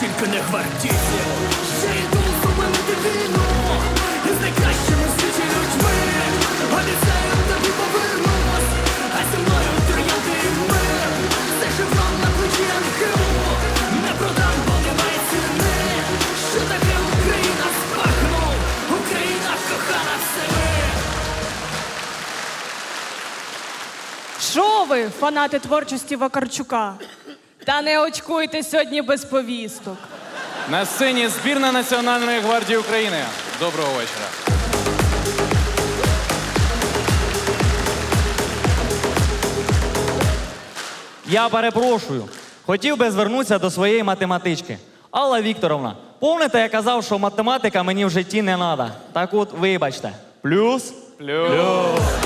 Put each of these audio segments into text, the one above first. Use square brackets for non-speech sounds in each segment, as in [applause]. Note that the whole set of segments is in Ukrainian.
тільки не гвардійці. Ще йду зупинити війну із найкращими світі людьми. Обіцяю тобі повернусь, а зі мною тріумф і мир. Це шеврон на плечі не продам, бо немає ціни. Що таке Україна спахнув, Україна кохана всеми. Що ви, фанати творчості Вакарчука? Та не очкуйте сьогодні без повісток. На сцені збірна Національної гвардії України. Доброго вечора. Я перепрошую. Хотів би звернутися до своєї математички. Алла Вікторовна, помните, я казав, що математика мені в житті не треба. Так от, вибачте. Плюс. Плюс.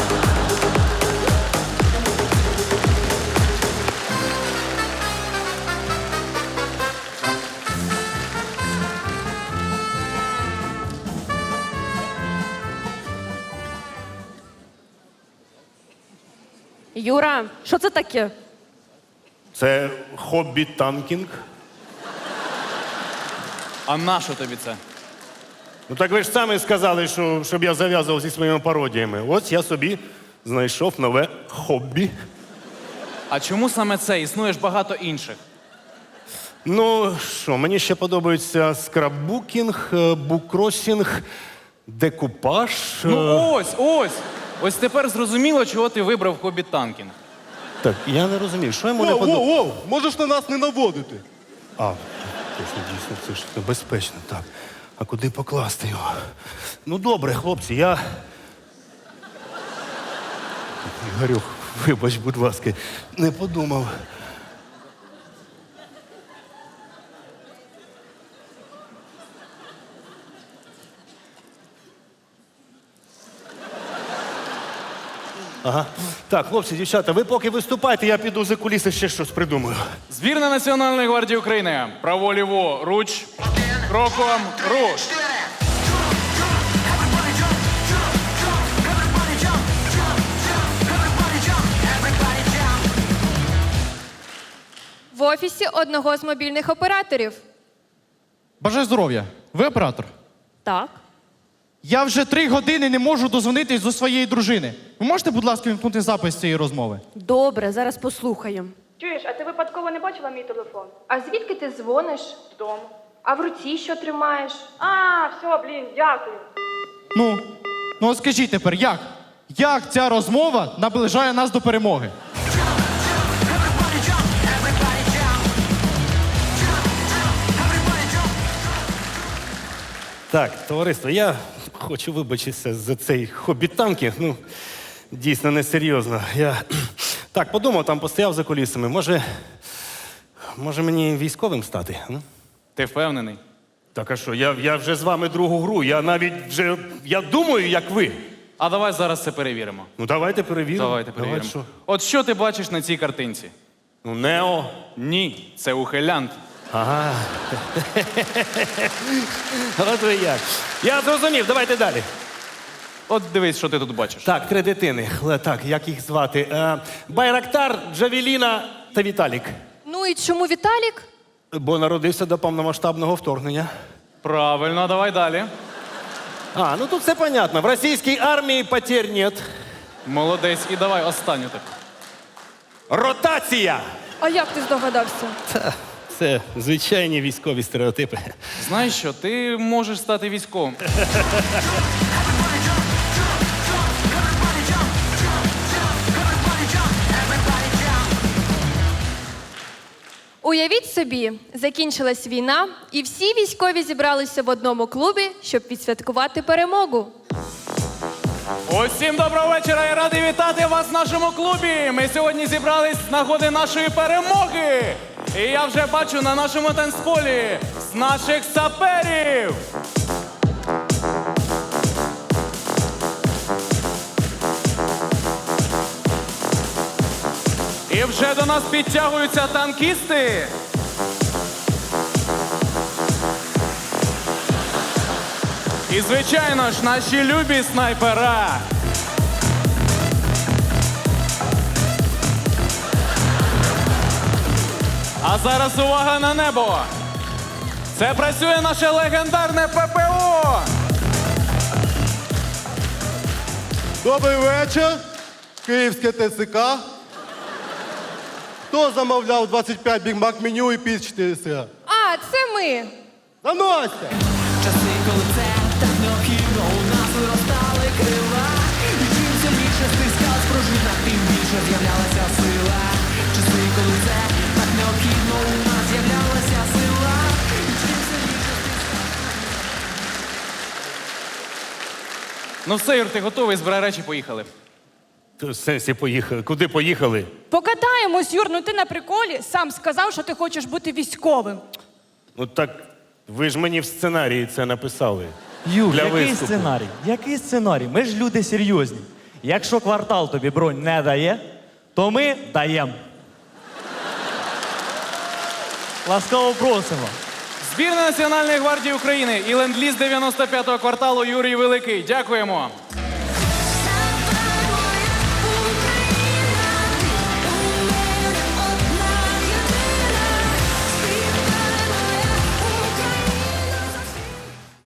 Юра, що це таке? Це хобі танкінг. А на що тобі це? Ну так ви ж самі сказали, що, щоб я зав'язував зі своїми пародіями. Ось я собі знайшов нове хобі. А чому саме це? Існує ж багато інших. Ну що, мені ще подобається скраббукінг, е, букросінг, декупаж. е, Ну ось, ось. Ось тепер зрозуміло, чого ти вибрав хобі танкінг. Так, я не розумію, що йому не Воу, воу, подобається. воу, можеш на нас не наводити. А, точно, дійсно, це ж небезпечно. Так. А куди покласти його? Ну, добре, хлопці, я. Ігорюх, вибач, будь ласка, не подумав. Ага. Так, хлопці, дівчата, ви поки виступайте, я піду за куліси ще щось придумаю. Збірна Національної гвардії України. Право-ліво, руч, кроком, руш. В офісі одного з мобільних операторів. Бажаю здоров'я. Ви оператор? Так. Я вже три години не можу дозвонитись до своєї дружини. Ви можете, будь ласка, вімкнути запис цієї розмови? Добре, зараз послухаємо. Чуєш, а ти випадково не бачила мій телефон? А звідки ти дзвониш? Додому. А в руці що тримаєш? А, все, блін, дякую. Ну, ну от скажіть тепер, як? Як ця розмова наближає нас до перемоги? Так, товариство, я хочу вибачитися за цей хобі-танкінг. Ну, дійсно несерйозно. Я [clears throat] так подумав, там постояв за колісами. Може, може мені військовим стати? м? Ти впевнений? Так, а що, я, я вже з вами другу гру. Я навіть вже я думаю, як ви. А давай зараз це перевіримо. Ну давайте перевіримо. Давайте перевіримо. що? От що ти бачиш на цій картинці? Ну, Нео. Ні, це ухилянт. Ага. [laughs] От ви як. Я зрозумів, давайте далі. От дивись, що ти тут бачиш. Так, три дитини. Так, як їх звати? Е, Байрактар, Джавеліна та Віталік. Ну і чому Віталік? Бо народився до повномасштабного вторгнення. Правильно, давай далі. А, ну тут все понятно. В російській армії потерь нет. Молодець, і давай останню таку. Ротація! А як ти здогадався? Це звичайні військові стереотипи. Знаєш що, ти можеш стати військовим. Уявіть собі, закінчилась війна, і всі військові зібралися в одному клубі, щоб відсвяткувати перемогу. Усім доброго вечора! Я радий вітати вас в нашому клубі. Ми сьогодні зібрались з нагоди нашої перемоги. І я вже бачу на нашому танцполі з наших саперів. І вже до нас підтягуються танкісти. І, звичайно ж, наші любі снайпера. А зараз увага на небо. Це працює наше легендарне ППО. Добрий вечір. Київське ТСК. Хто замовляв 25 бігмак меню і піс 4 сира? А, це ми. Заносьте! Часи, Ну все, Юр, ти готовий, збирай речі, поїхали. В сенсі поїхали. Куди поїхали? Покатаємось, Юр, ну ти на приколі сам сказав, що ти хочеш бути військовим. Ну так ви ж мені в сценарії це написали. Юр, Для який виступу. сценарій? Який сценарій? Ми ж люди серйозні. Якщо квартал тобі бронь не дає, то ми даємо. Ласкаво просимо. Збірна Національної гвардії України і ленд-ліз 95-го кварталу Юрій Великий. Дякуємо.